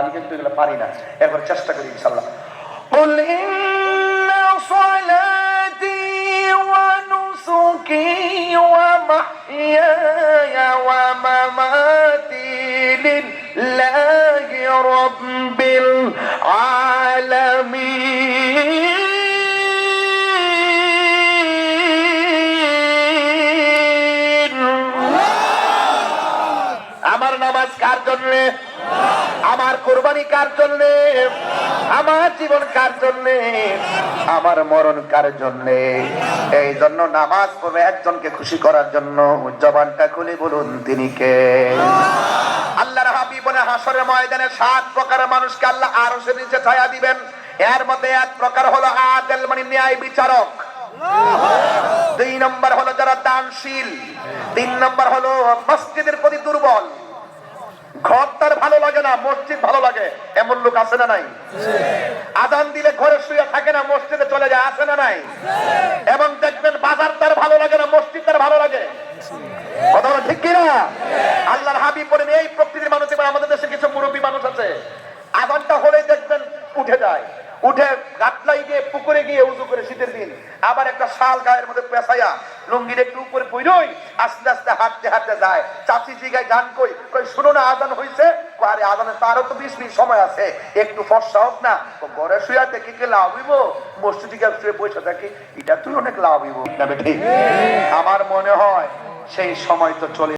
আমি কিন্তু এগুলো পারি না এরপর চেষ্টা করি ইনশাল্লাহ قل إن صلاتي ونسكي ومحياي ومماتي لله رب العالمين আমার নামাজ কার জন্যে? আমার কোরবানি কার জন্যে? আমার জীবন কার জন্যে? আমার মরণ কার জন্যে? এই জন্য নামাজ পড়বে একজনকে খুশি করার জন্য জবানটা খুলে বলুন, তিনি কে? আল্লাহর হাবিবনে হাসরের ময়দানে সাত প্রকারের মানুষকে আল্লাহ আরও সে নিচে ছায়া দিবেন। এর মধ্যে এক প্রকার হলো আদেল মানে ন্যায় বিচারক। দুই নম্বর হলো যারা দানশীল। তিন নম্বর হলো মসজিদের প্রতি দুর্বল। ভালো লাগে না, মসজিদ ভালো লাগে। এমন লোক আছে না নাই? আদান দিলে ঘরে শুয়ে থাকে না, মসজিদে চলে যায়, আছে না নাই? এবং দেখবেন বাজার তার ভালো লাগে না, মসজিদ তার ভালো লাগে। কথা ঠিক কিনা? আল্লাহর বলেন, এই প্রকৃতির মানুষ, এবার আমাদের দেশে কিছু মুরব্বী মানুষ আছে। আদানটা হলেই দেখবেন উঠে যায়। উঠে গাটলাই গিয়ে, পুকুরে গিয়ে উজু করে শীতের দিন। আবার একটা শাল গায়ের মধ্যে পেঁচাইয়া লুঙ্গির একটু উপরে পুইরই আস্তে আস্তে হাঁটতে হাঁটতে যায়। চাচি জিগায় গান কই কই, শুনো না আদান হইছে? কই, আরে তারও তো বিশ মিনিট সময় আছে। একটু ফর্সা হোক না তো ঘরে শুয়ে দেখি কি লাভ হইব? মসজিদে গিয়ে শুয়ে বসে থাকি এটা তুই অনেক লাভ হইব। আমার মনে হয় সেই সময় তো চলে